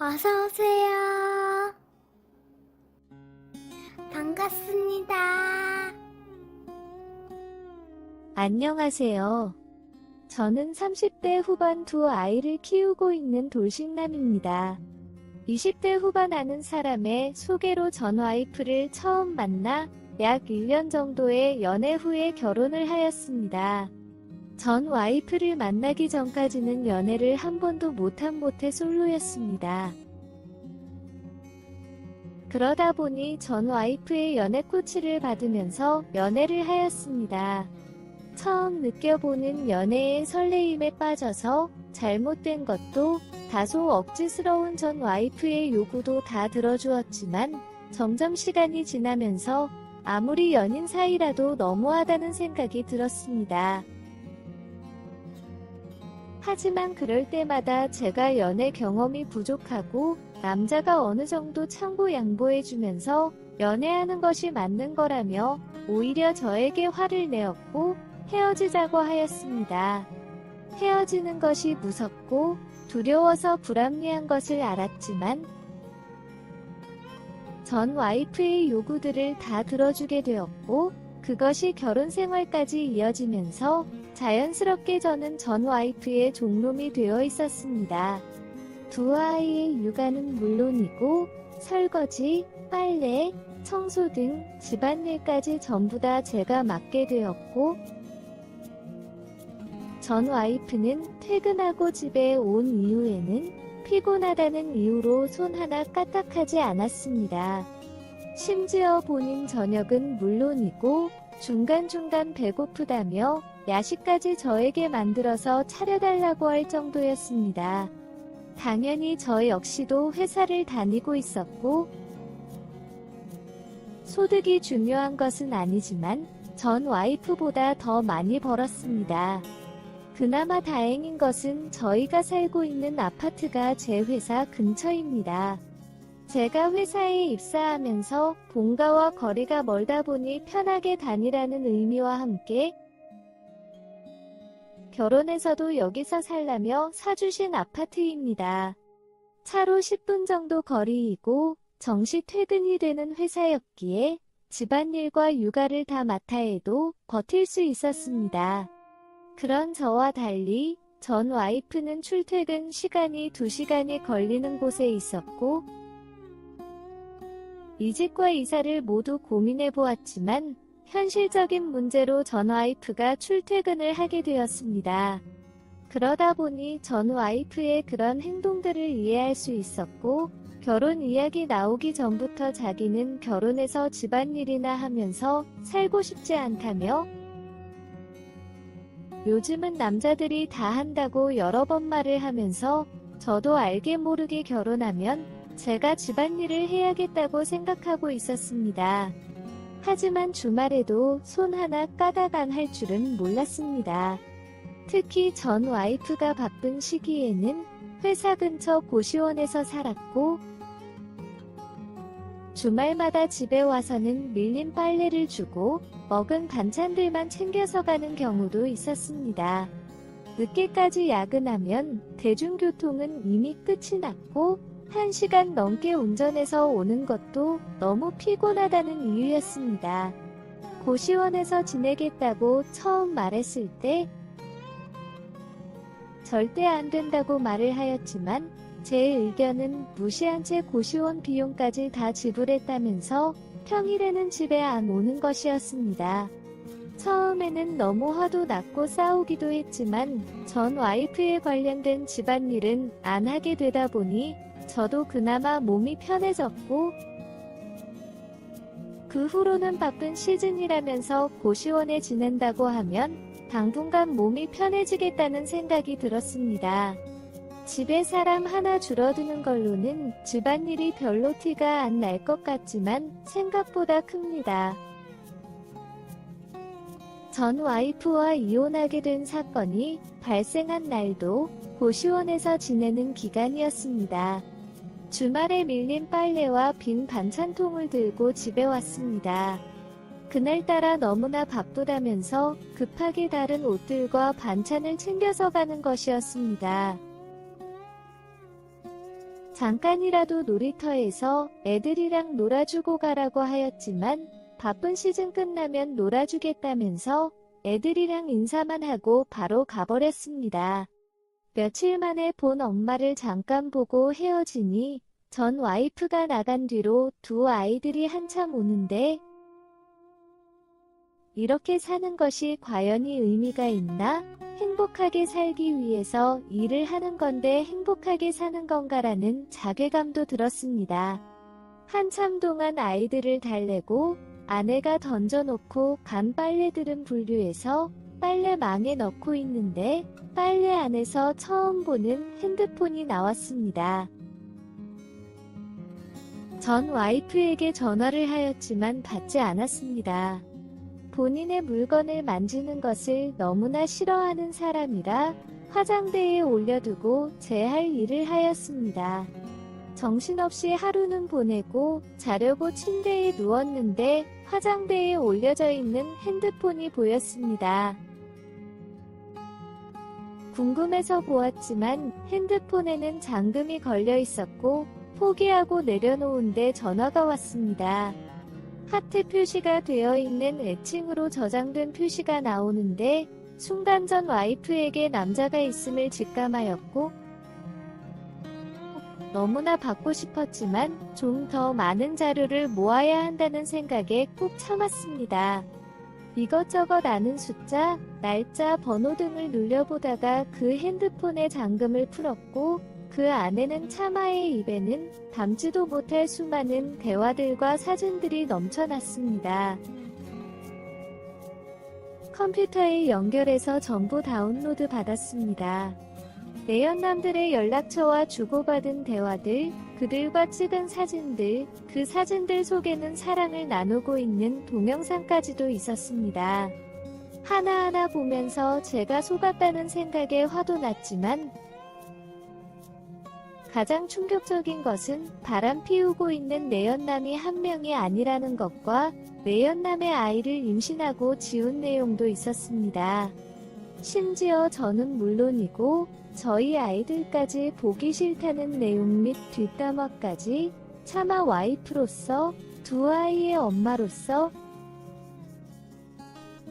어서 오세요. 반갑습니다. 안녕하세요. 저는 30대 후반 두 아이를 키우고 있는 돌싱남입니다. 20대 후반 아는 사람의 소개로 전 와이프를 처음 만나 약 1년 정도의 연애 후에 결혼을 하였습니다. 전 와이프를 만나기 전까지는 연애를 한 번도 못한 모태 솔로였습니다. 그러다 보니 전 와이프의 연애 코치를 받으면서 연애를 하였습니다. 처음 느껴보는 연애의 설레임에 빠져서 잘못된 것도 다소 억지스러운 전 와이프의 요구도 다 들어주었지만 점점 시간이 지나면서 아무리 연인 사이라도 너무하다는 생각이 들었습니다. 하지만 그럴 때마다 제가 연애 경험이 부족하고 남자가 어느 정도 참고 양보해주면서 연애하는 것이 맞는 거라며 오히려 저에게 화를 내었고 헤어지자고 하였습니다. 헤어지는 것이 무섭고 두려워서 불합리한 것을 알았지만 전 와이프의 요구들을 다 들어주게 되었고 그것이 결혼 생활까지 이어지면서 자연스럽게 저는 전 와이프의 종놈이 되어 있었습니다. 두 아이의 육아는 물론이고 설거지, 빨래, 청소 등 집안일까지 전부 다 제가 맡게 되었고 전 와이프는 퇴근하고 집에 온 이후에는 피곤하다는 이유로 손 하나 까딱하지 않았습니다. 심지어 본인 저녁은 물론이고 중간중간 배고프다며 야식까지 저에게 만들어서 차려달라고 할 정도였습니다. 당연히 저 역시도 회사를 다니고 있었고 소득이 중요한 것은 아니지만 전 와이프보다 더 많이 벌었습니다. 그나마 다행인 것은 저희가 살고 있는 아파트가 제 회사 근처입니다. 제가 회사에 입사하면서 본가와 거리가 멀다 보니 편하게 다니라는 의미와 함께 결혼해서도 여기서 살라며 사주신 아파트입니다. 차로 10분 정도 거리이고 정시 퇴근이 되는 회사였기에 집안일과 육아를 다 맡아 해도 버틸 수 있었습니다. 그런 저와 달리 전 와이프는 출퇴근 시간이 2시간이 걸리는 곳에 있었고 이직과 이사를 모두 고민해 보았지만 현실적인 문제로 전 와이프가 출퇴근을 하게 되었습니다. 그러다 보니 전 와이프의 그런 행동들을 이해할 수 있었고 결혼 이야기 나오기 전부터 자기는 결혼해서 집안일이나 하면서 살고 싶지 않다며 요즘은 남자들이 다 한다고 여러 번 말을 하면서 저도 알게 모르게 결혼하면 제가 집안일을 해야겠다고 생각하고 있었습니다. 하지만 주말에도 손 하나 안할 줄은 몰랐습니다. 특히 전 와이프가 바쁜 시기에는 회사 근처 고시원에서 살았고 주말마다 집에 와서는 밀린 빨래를 주고 먹은 반찬들만 챙겨서 가는 경우도 있었습니다. 늦게까지 야근하면 대중교통은 이미 끝이 났고 1시간 넘게 운전해서 오는 것도 너무 피곤하다는 이유였습니다. 고시원에서 지내겠다고 처음 말했을 때 절대 안 된다고 말을 하였지만 제 의견은 무시한 채 고시원 비용까지 다 지불했다면서 평일에는 집에 안 오는 것이었습니다. 처음에는 너무 화도 났고 싸우기도 했지만 전 와이프에 관련된 집안일은 안 하게 되다 보니 저도 그나마 몸이 편해졌고 그 후로는 바쁜 시즌이라면서 고시원에 지낸다고 하면 당분간 몸이 편해지겠다는 생각이 들었습니다. 집에 사람 하나 줄어드는 걸로는 집안일이 별로 티가 안 날 것 같지만 생각보다 큽니다. 전 와이프와 이혼하게 된 사건이 발생한 날도 고시원에서 지내는 기간이었습니다. 주말에 밀린 빨래와 빈 반찬통을 들고 집에 왔습니다. 그날따라 너무나 바쁘다면서 급하게 다른 옷들과 반찬을 챙겨서 가는 것이었습니다. 잠깐이라도 놀이터에서 애들이랑 놀아주고 가라고 하였지만 바쁜 시즌 끝나면 놀아주겠다면서 애들이랑 인사만 하고 바로 가버렸습니다. 며칠 만에 본 엄마를 잠깐 보고 헤어지니 전 와이프가 나간 뒤로 두 아이들이 한참 오는데 이렇게 사는 것이 과연히 의미가 있나? 행복하게 살기 위해서 일을 하는 건데 행복하게 사는 건가라는 자괴감도 들었습니다. 한참 동안 아이들을 달래고 아내가 던져놓고 간 빨래들은 분류해서 빨래망에 넣고 있는데 빨래 안에서 처음 보는 핸드폰이 나왔습니다. 전 와이프에게 전화를 하였지만 받지 않았습니다. 본인의 물건을 만지는 것을 너무나 싫어하는 사람이라 화장대에 올려두고 제 할 일을 하였습니다. 정신없이 하루는 보내고 자려고 침대에 누웠는데 화장대에 올려져 있는 핸드폰이 보였습니다. 궁금해서 보았지만 핸드폰에는 잠금이 걸려 있었고 포기하고 내려놓은데 전화가 왔습니다. 하트 표시가 되어 있는 애칭으로 저장된 표시가 나오는데 순간 전 와이프에게 남자가 있음을 직감하였고 너무나 받고 싶었지만 좀 더 많은 자료를 모아야 한다는 생각에 꾹 참았습니다. 이것저것 아는 숫자, 날짜, 번호 등을 눌려보다가 그 핸드폰의 잠금을 풀었고 그 안에는 차마의 입에는 담지도 못할 수많은 대화들과 사진들이 넘쳐났습니다. 컴퓨터에 연결해서 전부 다운로드 받았습니다. 내연남들의 연락처와 주고받은 대화들, 그들과 찍은 사진들, 그 사진들 속에는 사랑을 나누고 있는 동영상까지도 있었습니다. 하나하나 보면서 제가 속았다는 생각에 화도 났지만 가장 충격적인 것은 바람 피우고 있는 내연남이 한 명이 아니라는 것과 내연남의 아이를 임신하고 지운 내용도 있었습니다. 심지어 저는 물론이고 저희 아이들까지 보기 싫다는 내용 및 뒷담화까지 차마 와이프로서 두 아이의 엄마로서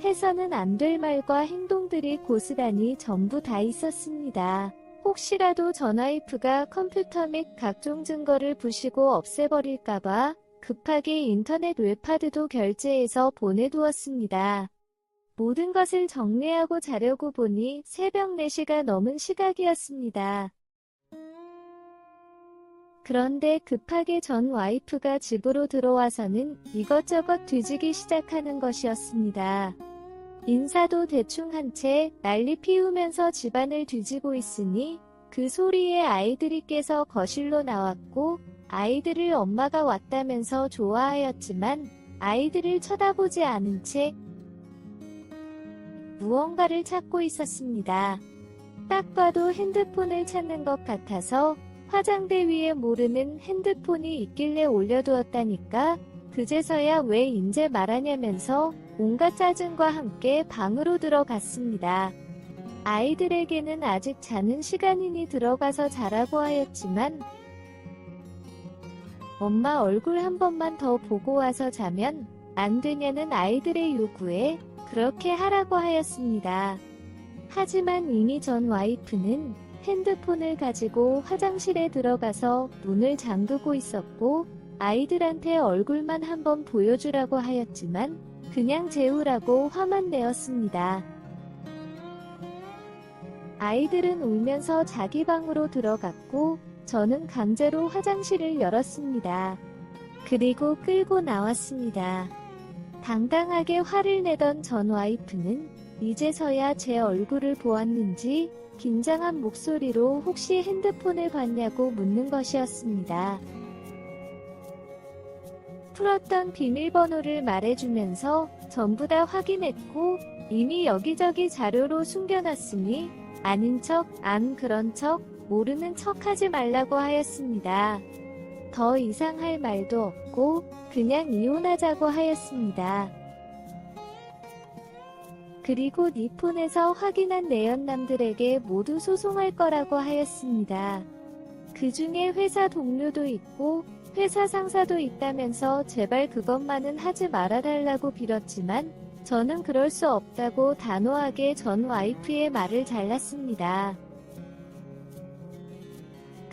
해서는 안 될 말과 행동들이 고스란히 전부 다 있었습니다. 혹시라도 전 와이프가 컴퓨터 및 각종 증거를 부시고 없애버릴까봐 급하게 인터넷 웹하드도 결제해서 보내두었습니다. 모든 것을 정리하고 자려고 보니 새벽 4시가 넘은 시각이었습니다. 그런데 급하게 전 와이프가 집으로 들어와서는 이것저것 뒤지기 시작하는 것이었습니다. 인사도 대충 한 채 난리 피우면서 집안을 뒤지고 있으니 그 소리에 아이들이 깨서 거실로 나왔고 아이들을 엄마가 왔다면서 좋아하였지만 아이들을 쳐다보지 않은 채 무언가를 찾고 있었습니다. 딱 봐도 핸드폰을 찾는 것 같아서 화장대 위에 모르는 핸드폰이 있길래 올려두었다니까 그제서야 왜 인제 말하냐면서 온갖 짜증과 함께 방으로 들어갔습니다. 아이들에게는 아직 자는 시간이니 들어가서 자라고 하였지만 엄마 얼굴 한 번만 더 보고 와서 자면 안 되냐는 아이들의 요구에 그렇게 하라고 하였습니다. 하지만 이미 전 와이프는 핸드폰을 가지고 화장실에 들어가서 문을 잠그고 있었고 아이들한테 얼굴만 한번 보여주라고 하였지만 그냥 재우라고 화만 내었습니다. 아이들은 울면서 자기 방으로 들어갔고 저는 강제로 화장실을 열었습니다. 그리고 끌고 나왔습니다. 당당하게 화를 내던 전 와이프는 이제서야 제 얼굴을 보았는지 긴장한 목소리로 혹시 핸드폰을 봤냐고 묻는 것이었습니다. 풀었던 비밀번호를 말해주면서 전부 다 확인했고 이미 여기저기 자료로 숨겨놨으니 아닌 척, 안 그런 척, 모르는 척 하지 말라고 하였습니다. 더 이상 할 말도 없고 그냥 이혼하자고 하였습니다. 그리고 네 폰에서 확인한 내연남들에게 모두 소송할 거라고 하였습니다. 그 중에 회사 동료도 있고 회사 상사도 있다면서 제발 그것만은 하지 말아달라고 빌었지만 저는 그럴 수 없다고 단호하게 전 와이프의 말을 잘랐습니다.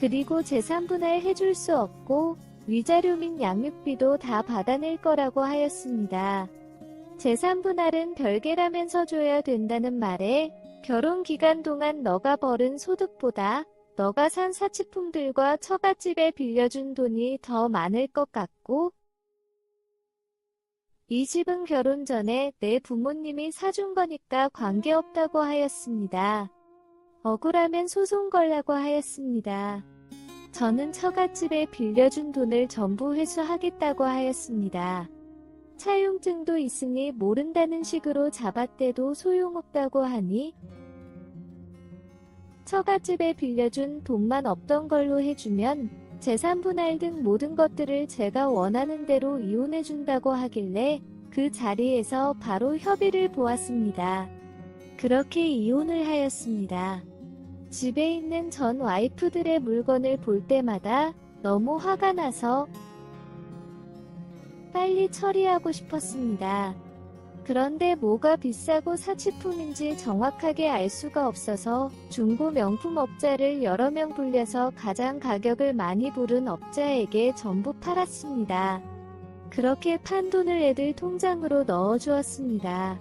그리고 재산 분할 해줄 수 없고 위자료 및 양육비도 다 받아낼 거라고 하였습니다. 재산 분할은 별개라면서 줘야 된다는 말에 결혼 기간 동안 너가 벌은 소득보다 너가 산 사치품들과 처갓집에 빌려준 돈이 더 많을 것 같고 이 집은 결혼 전에 내 부모님이 사준 거니까 관계없다고 하였습니다. 억울하면 소송 걸라고 하였습니다. 저는 처갓집에 빌려준 돈을 전부 회수하겠다고 하였습니다. 차용증도 있으니 모른다는 식으로 잡아떼도 소용없다고 하니 처갓집에 빌려준 돈만 없던 걸로 해주면 재산 분할 등 모든 것들을 제가 원하는 대로 이혼해준다고 하길래 그 자리에서 바로 협의를 보았습니다. 그렇게 이혼을 하였습니다. 집에 있는 전 와이프들의 물건을 볼 때마다 너무 화가 나서 빨리 처리하고 싶었습니다. 그런데 뭐가 비싸고 사치품인지 정확하게 알 수가 없어서 중고 명품 업자를 여러 명 불려서 가장 가격을 많이 부른 업자에게 전부 팔았습니다. 그렇게 판 돈을 애들 통장으로 넣어 주었습니다.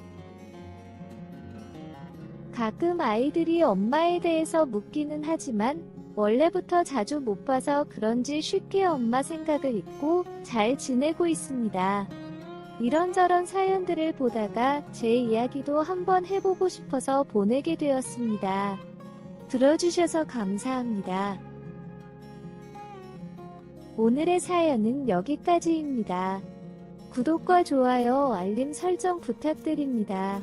가끔 아이들이 엄마에 대해서 묻기는 하지만 원래부터 자주 못 봐서 그런지 쉽게 엄마 생각을 잊고 잘 지내고 있습니다. 이런저런 사연들을 보다가 제 이야기도 한번 해보고 싶어서 보내게 되었습니다. 들어주셔서 감사합니다. 오늘의 사연은 여기까지입니다. 구독과 좋아요, 알림 설정 부탁드립니다.